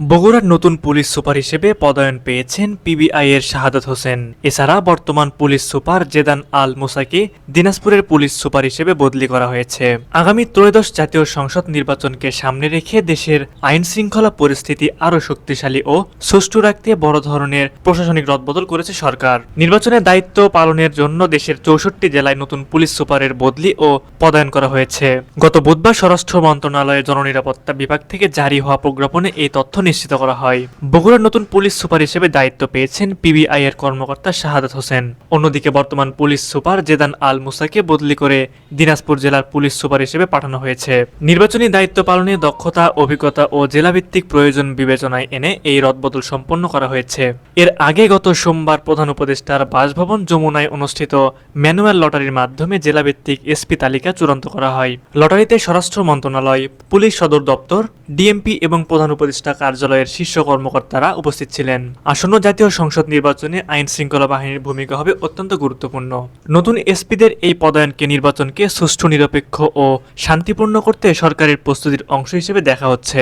বগুড়ার নতুন police super হিসেবে পদায়ন পেয়েছেন পিবিআই এর শাহাদাত হোসেন। এছাড়া বর্তমান পুলিশ সুপার জেদান আল মুসাকে দিনাজপুরের পুলিশ সুপার হিসেবে বদলি করা হয়েছে। আগামী ত্রয়োদশ জাতীয় সংসদ নির্বাচনকে সামনে রেখে দেশের আইন শৃঙ্খলা পরিস্থিতি আরও শক্তিশালী ও সুষ্ঠু রাখতে বড় ধরনের প্রশাসনিক রদবদল করেছে সরকার। নির্বাচনের দায়িত্ব পালনের জন্য দেশের চৌষট্টি জেলায় নতুন পুলিশ সুপারের বদলি ও পদায়ন করা হয়েছে। গত বুধবার স্বরাষ্ট্র মন্ত্রণালয়ের জননিরাপত্তা বিভাগ থেকে জারি হওয়া প্রজ্ঞাপনে এই তথ্য নিশ্চিত করা হয়। বগুড়ার নতুন পুলিশ সুপার হিসেবে দায়িত্ব পেয়েছেন পিবিআই এর কর্মকর্তা শাহাদাত হোসেন। অন্যদিকে বর্তমান পুলিশ সুপার জেদান আল মুসাকে বদলি করে দিনাজপুর জেলার পুলিশ সুপার হিসেবে পাঠানো হয়েছে। নির্বাচনী দায়িত্ব পালনে দক্ষতা, অভিজ্ঞতা ও জেলাভিত্তিক প্রয়োজন বিবেচনায় এনে এই রদবদল সম্পন্ন করা হয়েছে। এর আগে গত সোমবার প্রধান উপদেষ্টার বাসভবন যমুনায় অনুষ্ঠিত ম্যানুয়াল লটারির মাধ্যমে জেলাভিত্তিক এসপি তালিকা চূড়ান্ত করা হয়। লটারিতে স্বরাষ্ট্র মন্ত্রণালয়, পুলিশ সদর দপ্তর, ডিএমপি এবং প্রধান উপদেষ্টা কার্যালয়ের শীর্ষ কর্মকর্তারা উপস্থিত ছিলেন। আসন্ন জাতীয় সংসদ নির্বাচনে আইন শৃঙ্খলা বাহিনীর ভূমিকা হবে অত্যন্ত গুরুত্বপূর্ণ। নতুন এসপিদের এই পদায়নকে নির্বাচনকে সুষ্ঠু, নিরপেক্ষ ও শান্তিপূর্ণ করতে সরকারের প্রস্তুতির অংশ হিসেবে দেখা হচ্ছে।